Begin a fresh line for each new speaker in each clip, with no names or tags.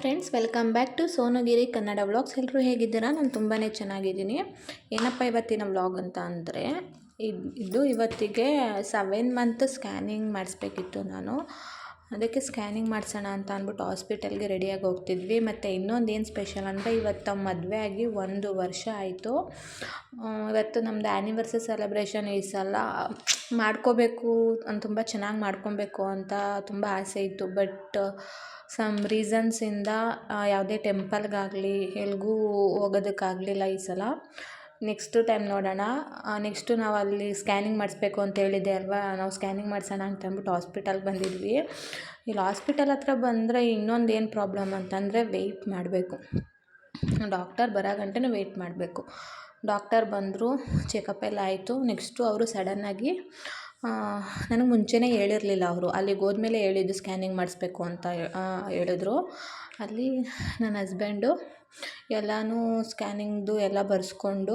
Friends welcome back to Sonugiri Kannada vlogs ಎಲ್ಲರೂ ಹೇಗಿದ್ದೀರಾ? ನಾನು ತುಂಬಾ ಚೆನ್ನಾಗಿದ್ದೀನಿ. ಏನಪ್ಪ ಇವತ್ತಿನ ವ್ಲಾಗ್ ಅಂತ ಅಂದರೆ, ಇದು ಇವತ್ತಿಗೆ ಸೆವೆನ್ ಮಂತ್ ಸ್ಕ್ಯಾನಿಂಗ್ ಮಾಡಿಸ್ಬೇಕಿತ್ತು ನಾನು. ಅದಕ್ಕೆ ಸ್ಕ್ಯಾನಿಂಗ್ ಮಾಡಿಸೋಣ ಅಂತ ಅಂದ್ಬಿಟ್ಟು ಹಾಸ್ಪಿಟಲ್ಗೆ ರೆಡಿಯಾಗಿ ಹೋಗ್ತಿದ್ವಿ. ಮತ್ತು ಇನ್ನೊಂದು ಏನು ಸ್ಪೆಷಲ್ ಅಂದರೆ, ಇವತ್ತು ಮದುವೆ ಆಗಿ ಒಂದು ವರ್ಷ ಆಯಿತು. ಇವತ್ತು ನಮ್ಮದು ಆ್ಯನಿವರ್ಸರಿ ಸೆಲೆಬ್ರೇಷನ್ ಈ ಸಲ ಮಾಡ್ಕೋಬೇಕು ತುಂಬ ಚೆನ್ನಾಗಿ ಮಾಡ್ಕೊಬೇಕು ಅಂತ ತುಂಬ ಆಸೆ ಇತ್ತು. ಬಟ್ ಸಮ್ ರೀಸನ್ಸಿಂದ ಯಾವುದೇ ಟೆಂಪಲ್ಗಾಗಲಿ ಎಲ್ಗೂ ಹೋಗೋದಕ್ಕಾಗಲಿಲ್ಲ ಈ ಸಲ ನೆಕ್ಸ್ಟ್ ಟೈಮ್ ನೋಡೋಣ. ನೆಕ್ಸ್ಟು ನಾವು ಅಲ್ಲಿ ಸ್ಕ್ಯಾನಿಂಗ್ ಮಾಡಿಸ್ಬೇಕು ಅಂತ ಹೇಳಿದ್ದೆ ಅಲ್ವಾ? ನಾವು ಸ್ಕ್ಯಾನಿಂಗ್ ಮಾಡಿಸೋಣ ಅಂತ ಅಂದ್ಬಿಟ್ಟು ಹಾಸ್ಪಿಟಲ್ಗೆ ಬಂದಿದ್ವಿ. ಇಲ್ಲಿ ಹಾಸ್ಪಿಟಲ್ ಹತ್ರ ಬಂದರೆ ಇನ್ನೊಂದು ಏನು ಪ್ರಾಬ್ಲಮ್ ಅಂತಂದರೆ ವೆಯ್ಟ್ ಮಾಡಬೇಕು. ಡಾಕ್ಟರ್ ಬರೋ ಗಂಟೆನೂ ವೆಯ್ಟ್ ಮಾಡಬೇಕು. ಡಾಕ್ಟರ್ ಬಂದರು ಚೆಕಪ್ ಎಲ್ಲ ಆಯಿತು. ನೆಕ್ಸ್ಟು ಅವರು ಸಡನ್ನಾಗಿ ನನಗೆ ಮುಂಚೆನೇ ಹೇಳಿರಲಿಲ್ಲ ಅವರು. ಅಲ್ಲಿಗೆ ಹೋದ್ಮೇಲೆ ಹೇಳಿದ್ದು ಸ್ಕ್ಯಾನಿಂಗ್ ಮಾಡಿಸ್ಬೇಕು ಅಂತ ಹೇಳಿದ್ರು. ಅಲ್ಲಿ ನನ್ನ ಹಸ್ಬೆಂಡು ಎಲ್ಲನೂ ಸ್ಕ್ಯಾನಿಂಗ್ದು ಎಲ್ಲ ಬರೆಸ್ಕೊಂಡು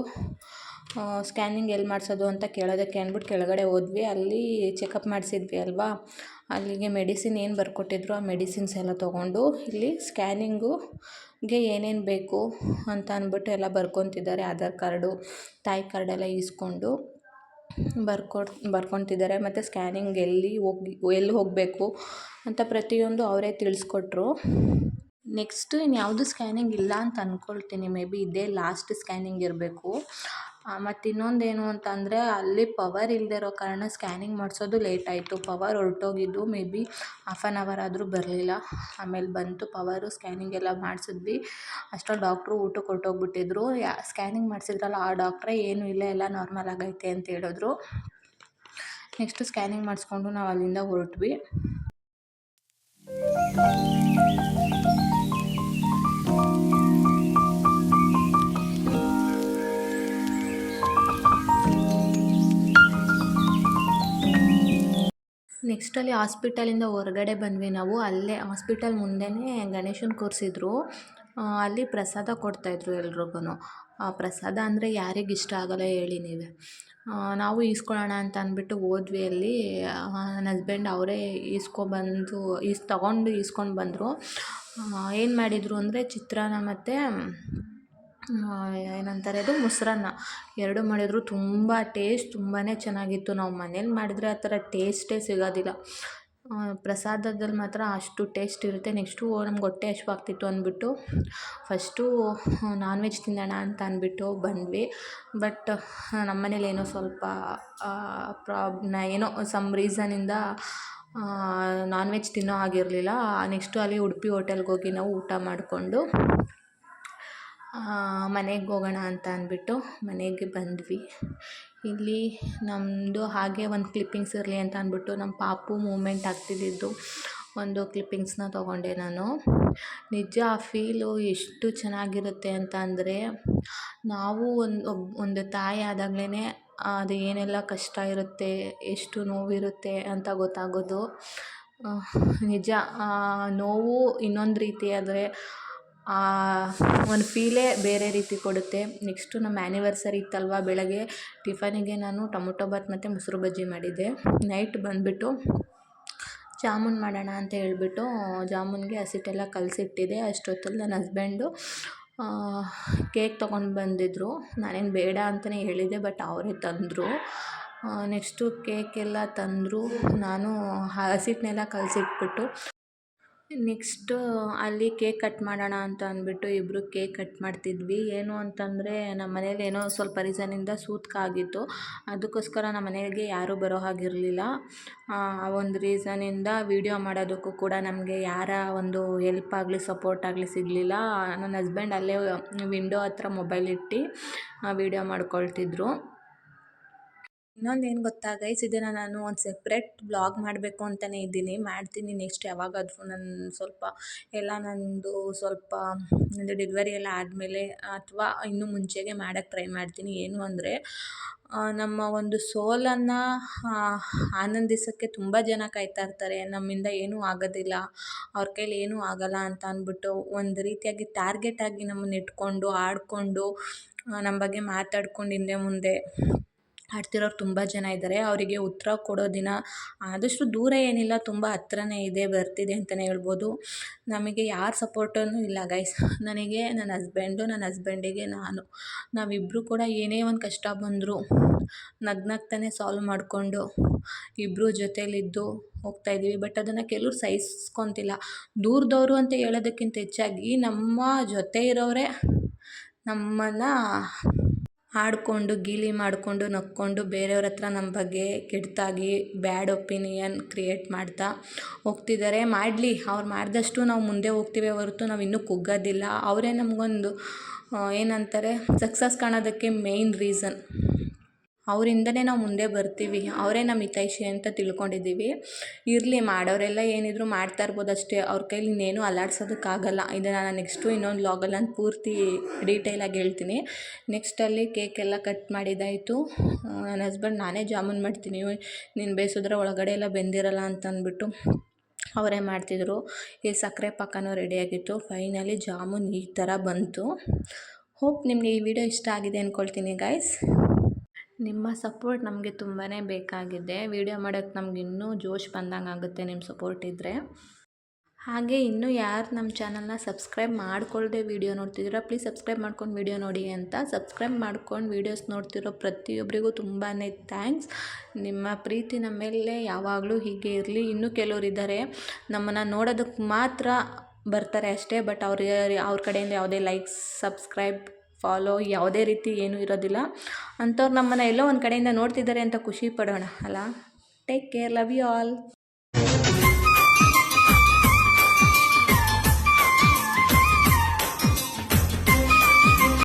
ಸ್ಕ್ಯಾನಿಂಗ್ ಎಲ್ಲಿ ಮಾಡಿಸೋದು ಅಂತ ಕೇಳೋದಕ್ಕೆ ಅಂದ್ಬಿಟ್ಟು ಕೆಳಗಡೆ ಹೋದ್ವಿ. ಅಲ್ಲಿ ಚೆಕಪ್ ಮಾಡಿಸಿದ್ವಿ ಅಲ್ವಾ? ಅಲ್ಲಿಗೆ ಮೆಡಿಸಿನ್ ಏನು ಬರ್ಕೊಟ್ಟಿದ್ರು ಆ ಮೆಡಿಸಿನ್ಸ್ ಎಲ್ಲ ತೊಗೊಂಡು, ಇಲ್ಲಿ ಸ್ಕ್ಯಾನಿಂಗುಗೆ ಏನೇನು ಬೇಕು ಅಂತ ಅಂದ್ಬಿಟ್ಟು ಎಲ್ಲ ಬರ್ಕೊತಿದ್ದಾರೆ. ಆಧಾರ್ ಕಾರ್ಡು, ತಾಯಿ ಕಾರ್ಡೆಲ್ಲ ಈಸ್ಕೊಂಡು. ಬರ್ಕೊಡ್, ಬರ್ಕೊತಿದ್ದಾರೆ ಮತ್ತು ಸ್ಕ್ಯಾನಿಂಗ್ ಎಲ್ಲಿ ಹೋಗಿ, ಎಲ್ಲಿ ಹೋಗಬೇಕು ಅಂತ ಪ್ರತಿಯೊಂದು ಅವರೇ ತಿಳಿಸ್ಕೊಟ್ರು. ನೆಕ್ಸ್ಟ್ ಇನ್ಯಾವುದು ಸ್ಕ್ಯಾನಿಂಗ್ ಇಲ್ಲ ಅಂತ ಅಂದ್ಕೊಳ್ತೀನಿ ಮೇ ಬಿ ಇದೇ ಲಾಸ್ಟ್ ಸ್ಕ್ಯಾನಿಂಗ್ ಇರಬೇಕು. ಮತ್ತು ಇನ್ನೊಂದು ಏನು ಅಂತಂದರೆ ಅಲ್ಲಿ ಪವರ್ ಇಲ್ಲದೆ ಇರೋ ಕಾರಣ ಸ್ಕ್ಯಾನಿಂಗ್ ಮಾಡಿಸೋದು ಲೇಟ್ ಆಯಿತು. ಪವರ್ ಹೊರ್ಟೋಗಿದ್ದು maybe half an hour ಆದರೂ ಬರಲಿಲ್ಲ. ಆಮೇಲೆ ಬಂತು ಪವರು ಸ್ಕ್ಯಾನಿಂಗ್ ಎಲ್ಲ ಮಾಡಿಸಿದ್ವಿ. ಅಷ್ಟ್ರಲ್ಲಿ ಡಾಕ್ಟ್ರು ಊಟಕ್ಕೆ ಹೊರ್ಟೋಗ್ಬಿಟ್ಟಿದ್ರು ಯಾ ಸ್ಕ್ಯಾನಿಂಗ್ ಮಾಡಿಸಿದ್ರಲ್ಲ, ಆ ಡಾಕ್ಟ್ರೇ ಏನೂ ಇಲ್ಲ, ಎಲ್ಲ ನಾರ್ಮಲ್ ಆಗೈತೆ ಅಂತ ಹೇಳಿದ್ರು. ನೆಕ್ಸ್ಟ್ ಸ್ಕ್ಯಾನಿಂಗ್ ಮಾಡಿಸ್ಕೊಂಡು ನಾವು ಅಲ್ಲಿಂದ ಹೊರಟ್ವಿ. ನೆಕ್ಸ್ಟ್ ಅಲ್ಲಿ ಹಾಸ್ಪಿಟಲಿಂದ ಹೊರಗಡೆ ಬಂದ್ವಿ ನಾವು. ಅಲ್ಲೇ ಹಾಸ್ಪಿಟಲ್ ಮುಂದೆಯೇ ಗಣೇಶನ ಕೂರಿಸಿದ್ರು. ಅಲ್ಲಿ ಪ್ರಸಾದ ಕೊಡ್ತಾಯಿದ್ರು ಎಲ್ರಿಗೂ ಆ, ಪ್ರಸಾದ ಅಂದರೆ ಯಾರಿಗೆ ಇಷ್ಟ ಆಗಲ್ಲ ಹೇಳಿ ನೀವೇ. ನಾವು ಈಸ್ಕೊಳ್ಳೋಣ ಅಂತ ಅಂದ್ಬಿಟ್ಟು ಹೋದ್ವಿ ಅಲ್ಲಿ. ನನ್ನ ಹಸ್ಬೆಂಡ್ ಅವರೇ ಈಸ್ಕೊಬಂದು, ಈಸ್ ತಗೊಂಡು ಈಸ್ಕೊಂಡು ಬಂದರು. ಏನು ಮಾಡಿದರು ಅಂದರೆ ಚಿತ್ರಾನ್ನ ಮತ್ತು ಏನಂತಾರೆ ಅದು ಮೊಸರನ್ನ. ಎರಡು ಮಾಡಿದ್ರು ತುಂಬ ಟೇಸ್ಟ್ ತುಂಬಾ ಚೆನ್ನಾಗಿತ್ತು. ನಾವು ಮನೇಲಿ ಮಾಡಿದರೆ ಆ ಥರ ಟೇಸ್ಟೇ ಸಿಗೋದಿಲ್ಲ. ಪ್ರಸಾದದಲ್ಲಿ ಮಾತ್ರ ಅಷ್ಟು ಟೇಸ್ಟ್ ಇರುತ್ತೆ. ನೆಕ್ಸ್ಟು ನಮ್ಗೆ ಹೊಟ್ಟೆ ಹಶ್ವಾಗ್ತಿತ್ತು ಅಂದ್ಬಿಟ್ಟು ಫಸ್ಟು ನಾನ್ ವೆಜ್ ತಿನ್ನೋಣ ಅಂತ ಅಂದ್ಬಿಟ್ಟು ಬಂದ್ವಿ. ಬಟ್ ನಮ್ಮ ಮನೇಲಿ ಏನೋ ಸ್ವಲ್ಪ ಪ್ರಾಬ್ ಏನೋ ಸಮ್ ರೀಸನಿಂದ ನಾನ್ ವೆಜ್ ತಿನ್ನೋ ಆಗಿರಲಿಲ್ಲ ನೆಕ್ಸ್ಟು ಅಲ್ಲಿ ಉಡುಪಿ ಹೋಟೆಲ್ಗೆ ಹೋಗಿ ನಾವು ಊಟ ಮಾಡಿಕೊಂಡು ಮನೆಗೆ ಹೋಗೋಣ ಅಂತ ಅಂದ್ಬಿಟ್ಟು ಮನೆಗೆ ಬಂದ್ವಿ. ಇಲ್ಲಿ ನಮ್ಮದು ಹಾಗೆ ಒಂದು ಕ್ಲಿಪ್ಪಿಂಗ್ಸ್ ಇರಲಿ ಅಂತ ಅಂದ್ಬಿಟ್ಟು ನಮ್ಮ ಪಾಪು ಮೂಮೆಂಟ್ ಆಗ್ತಿದ್ದಿದ್ದು ಒಂದು ಕ್ಲಿಪ್ಪಿಂಗ್ಸ್ನ ತೊಗೊಂಡೆ ನಾನು. ನಿಜ ಆ ಫೀಲು ಎಷ್ಟು ಚೆನ್ನಾಗಿರುತ್ತೆ ಅಂತ ಅಂದರೆ ನಾವು ಒಂದು ಒಂದು ತಾಯಿ ಆದಾಗ್ಲೇ ಅದು ಏನೆಲ್ಲ ಕಷ್ಟ ಇರುತ್ತೆ, ಎಷ್ಟು ನೋವಿರುತ್ತೆ ಅಂತ ಗೊತ್ತಾಗೋದು. ನಿಜ ನೋವು ಇನ್ನೊಂದು ರೀತಿ ಆದರೆ ಒಂದು ಫೀಲೇ ಬೇರೆ ರೀತಿ ಕೊಡುತ್ತೆ. ನೆಕ್ಸ್ಟು ನಮ್ಮ ಆ್ಯನಿವರ್ಸರಿ ಇತ್ತಲ್ವ ಬೆಳಗ್ಗೆ ಟಿಫನಿಗೆ ನಾನು ಟೊಮೊಟೊ ಬಾತ್ ಮತ್ತು ಮೊಸರು ಬಜ್ಜಿ ಮಾಡಿದ್ದೆ. ನೈಟ್ ಬಂದುಬಿಟ್ಟು ಜಾಮೂನ್ ಮಾಡೋಣ ಅಂತ ಹೇಳ್ಬಿಟ್ಟು, ಜಾಮೂನ್ಗೆ ಹಸಿಟ್ಟೆಲ್ಲ ಕಲಸಿಟ್ಟಿದ್ದೆ. ಅಷ್ಟೊತ್ತಲ್ಲಿ ನನ್ನ ಹಸ್ಬೆಂಡು ಕೇಕ್ ತೊಗೊಂಡು ಬಂದಿದ್ದರು ನಾನೇನು ಬೇಡ ಅಂತಲೇ ಹೇಳಿದ್ದೆ ಬಟ್ ಅವರೇ ತಂದರು. ನೆಕ್ಸ್ಟು ಕೇಕೆಲ್ಲ ತಂದರು. ನಾನು ಹಸಿಟ್ಟನ್ನೆಲ್ಲ ಕಲಸಿಟ್ಬಿಟ್ಟು ನೆಕ್ಸ್ಟು, ಅಲ್ಲಿ ಕೇಕ್ ಕಟ್ ಮಾಡೋಣ ಅಂತ ಅಂದ್ಬಿಟ್ಟು ಇಬ್ಬರು ಕೇಕ್ ಕಟ್ ಮಾಡ್ತಿದ್ವಿ. ಏನು ಅಂತಂದರೆ, ನಮ್ಮ ಮನೇಲಿ ಏನೋ ಸ್ವಲ್ಪ ರೀಸನಿಂದ ಸೂತ್ಕ ಆಗಿತ್ತು. ಅದಕ್ಕೋಸ್ಕರ ನಮ್ಮ ಮನೆಗೆ ಯಾರೂ ಬರೋ ಹಾಗಿರಲಿಲ್ಲ. ಆ ಒಂದು ರೀಸನಿಂದ ವೀಡಿಯೋ ಮಾಡೋದಕ್ಕೂ ಕೂಡ ನಮಗೆ ಯಾರ ಒಂದು ಹೆಲ್ಪ್ ಆಗಲಿ, ಸಪೋರ್ಟ್ ಆಗಲಿ ಸಿಗಲಿಲ್ಲ. ನನ್ನ ಹಸ್ಬೆಂಡ್ ಅಲ್ಲೇ ವಿಂಡೋ ಹತ್ರ ಮೊಬೈಲ್ ಇಟ್ಟು ವೀಡಿಯೋ ಮಾಡ್ಕೊಳ್ತಿದ್ರು. ಇನ್ನೊಂದು ಏನು ಗೊತ್ತಾ ಗೈಸ್ ಇದನ್ನು ನಾನು ಒಂದು ಸೆಪ್ರೇಟ್ ಬ್ಲಾಗ್ ಮಾಡಬೇಕು ಅಂತಲೇ ಇದ್ದೀನಿ. ಮಾಡ್ತೀನಿ ನೆಕ್ಸ್ಟ್ ಯಾವಾಗಾದರೂ ನನ್ನ ಸ್ವಲ್ಪ ಎಲ್ಲ ನನ್ನದು ಸ್ವಲ್ಪ ನಂದು ಡೆಲಿವರಿ ಎಲ್ಲ ಆದಮೇಲೆ ಅಥವಾ ಇನ್ನೂ ಮುಂಚೆಗೆ ಮಾಡೋಕ್ಕೆ ಟ್ರೈ ಮಾಡ್ತೀನಿ. ಏನು ಅಂದರೆ ನಮ್ಮ ಒಂದು ಸೋಲನ್ನು ಆನಂದಿಸೋಕ್ಕೆ ತುಂಬ ಜನ ಕಾಯ್ತಾ ಇರ್ತಾರೆ. ನಮ್ಮಿಂದ ಏನೂ ಆಗೋದಿಲ್ಲ. ಅವ್ರ ಕೈಲಿ ಏನೂ ಆಗೋಲ್ಲ ಅಂತ ಅಂದ್ಬಿಟ್ಟು ಒಂದು ರೀತಿಯಾಗಿ ಟಾರ್ಗೆಟ್ ಆಗಿ ನಮ್ಮನ್ನ ಇಟ್ಕೊಂಡು, ಆಡಿಕೊಂಡು ನಮ್ಮ ಬಗ್ಗೆ ಮಾತಾಡ್ಕೊಂಡು ಹಿಂದೆ ಮುಂದೆ ಆಡ್ತಿರೋರು ತುಂಬ ಜನ ಇದ್ದಾರೆ. ಅವರಿಗೆ ಉತ್ತರ ಕೊಡೋ ದಿನ ಆದಷ್ಟು ದೂರ ಏನಿಲ್ಲ, ತುಂಬ ಹತ್ರನೇ ಇದೆ, ಬರ್ತಿದೆ ಅಂತಲೇ ಹೇಳ್ಬೋದು. ನಮಗೆ ಯಾರ ಸಪೋರ್ಟೂ ಇಲ್ಲ ಗೈಸ್ ನನಗೆ ನನ್ನ ಹಸ್ಬೆಂಡು ನನ್ನ ಹಸ್ಬೆಂಡಿಗೆ ನಾನು. ನಾವಿಬ್ಬರು ಕೂಡ ಏನೇ ಒಂದು ಕಷ್ಟ ಬಂದರೂ ನಗ್ನಗ್ತಾನೆ ಸಾಲ್ವ್ ಮಾಡಿಕೊಂಡು ಇಬ್ಬರು ಹೋಗ್ತಾ ಇದ್ದೀವಿ. ಬಟ್ ಅದನ್ನು ಕೆಲವ್ರು ಸಹಿಸ್ಕೊತಿಲ್ಲ. ದೂರದವರು ಅಂತ ಹೇಳೋದಕ್ಕಿಂತ ಹೆಚ್ಚಾಗಿ ನಮ್ಮ ಜೊತೆ ಇರೋರೇ ನಮ್ಮನ್ನು ಆಡಿಕೊಂಡು ಗೀಲಿ ಮಾಡಿಕೊಂಡು, ನಕ್ಕೊಂಡು ಬೇರೆಯವ್ರ ಹತ್ರ ನಮ್ಮ ಬಗ್ಗೆ ಕೆಟ್ಟದಾಗಿ ಬ್ಯಾಡ್ ಒಪಿನಿಯನ್ ಕ್ರಿಯೇಟ್ ಮಾಡ್ತಾ ಹೋಗ್ತಿದ್ದಾರೆ. ಮಾಡಲಿ, ಅವ್ರು ಮಾಡಿದಷ್ಟು ನಾವು ಮುಂದೆ ಹೋಗ್ತೀವಿ ಹೊರತು ನಾವು ಇನ್ನೂ ಕುಗ್ಗೋದಿಲ್ಲ. ಅವರೇ ನಮಗೊಂದು ಏನಂತಾರೆ ಸಕ್ಸಸ್ ಕಾಣೋದಕ್ಕೆ ಮೇಯ್ನ್ ರೀಸನ್ ಅವರಿಂದನೇ ನಾವು ಮುಂದೆ ಬರ್ತೀವಿ. ಅವರೇ ನಮ್ಮ ಹಿತೈಷಿ ಅಂತ ತಿಳ್ಕೊಂಡಿದ್ದೀವಿ. ಇರಲಿ ಮಾಡೋರೆಲ್ಲ ಏನಿದ್ರು ಮಾಡ್ತಾ ಇರ್ಬೋದು ಅಷ್ಟೇ. ಅವ್ರ ಕೈಲಿ ಇನ್ನೇನು ಅಲಾಡ್ಸೋದಕ್ಕಾಗಲ್ಲ ಇದನ್ನು ನಾನು ನೆಕ್ಸ್ಟು ಇನ್ನೊಂದು ವ್ಲಾಗಲ್ಲಿ ನಾನು ಪೂರ್ತಿ ಡೀಟೇಲಾಗಿ ಹೇಳ್ತೀನಿ. ನೆಕ್ಸ್ಟಲ್ಲಿ ಎಲ್ಲ ಕಟ್ ಮಾಡಿದ್ದಾಯಿತು ನನ್ನ ಹಸ್ಬೆಂಡ್ ನಾನೇ ಜಾಮೂನ್ ಮಾಡ್ತೀನಿ. ನೀನು ಬೇಯಿಸಿದ್ರೆ ಒಳಗಡೆ ಎಲ್ಲ ಬೆಂದಿರಲ್ಲ ಅಂತ ಅಂದ್ಬಿಟ್ಟು ಅವರೇ ಮಾಡ್ತಿದ್ರು. ಈ ಸಕ್ಕರೆ ಪಾಕನೂ ರೆಡಿಯಾಗಿತ್ತು ಫೈನಲಿ ಜಾಮೂನ್ ಈ ಥರ ಬಂತು. ಹೋಪ್ ನಿಮಗೆ ಈ ವಿಡಿಯೋ ಇಷ್ಟ ಆಗಿದೆ ಅಂದ್ಕೊಳ್ತೀನಿ ಗಾಯ್ಸ್ ನಿಮ್ಮ ಸಪೋರ್ಟ್ ನಮಗೆ ತುಂಬಾ ಬೇಕಾಗಿದೆ. ವಿಡಿಯೋ ಮಾಡೋಕ್ಕೆ ನಮ್ಗೆ ಇನ್ನೂ ಜೋಶ್ ಬಂದಂಗೆ ಆಗುತ್ತೆ ನಿಮ್ಮ ಸಪೋರ್ಟ್ ಇದ್ದರೆ ಹಾಗೆ ಇನ್ನೂ ಯಾರು ನಮ್ಮ ಚಾನಲ್ನ ಸಬ್ಸ್ಕ್ರೈಬ್ ಮಾಡ್ಕೊಳ್ಳದೆ ವೀಡಿಯೋ ನೋಡ್ತಿದ್ದೀರಾ ಪ್ಲೀಸ್ ಸಬ್ಸ್ಕ್ರೈಬ್ ಮಾಡ್ಕೊಂಡು ವೀಡಿಯೋ ನೋಡಿ ಅಂತ. ಸಬ್ಸ್ಕ್ರೈಬ್ ಮಾಡ್ಕೊಂಡು ವೀಡಿಯೋಸ್ ನೋಡ್ತಿರೋ ಪ್ರತಿಯೊಬ್ಬರಿಗೂ ತುಂಬಾ ಥ್ಯಾಂಕ್ಸ್ ನಿಮ್ಮ ಪ್ರೀತಿ ನಮ್ಮ ಮೇಲೆ ಯಾವಾಗಲೂ ಹೀಗೆ ಇರಲಿ. ಇನ್ನೂ ಕೆಲವರು ಇದ್ದಾರೆ ನಮ್ಮನ್ನು ನೋಡೋದಕ್ಕೆ ಮಾತ್ರ ಬರ್ತಾರೆ ಅಷ್ಟೇ ಬಟ್ ಅವ್ರ ಅವ್ರ ಕಡೆಯಿಂದ ಯಾವುದೇ ಲೈಕ್ಸ್ ಸಬ್ಸ್ಕ್ರೈಬ್ ಫಾಲೋ ಯಾವುದೇ ರೀತಿ ಏನೂ ಇರೋದಿಲ್ಲ. ಅಂಥವ್ರು ನಮ್ಮನ್ನು ಎಲ್ಲೋ ಒಂದು ಕಡೆಯಿಂದ ನೋಡ್ತಿದ್ದಾರೆ ಅಂತ ಖುಷಿ ಪಡೋಣ, ಅಲ್ಲ? Take care love you all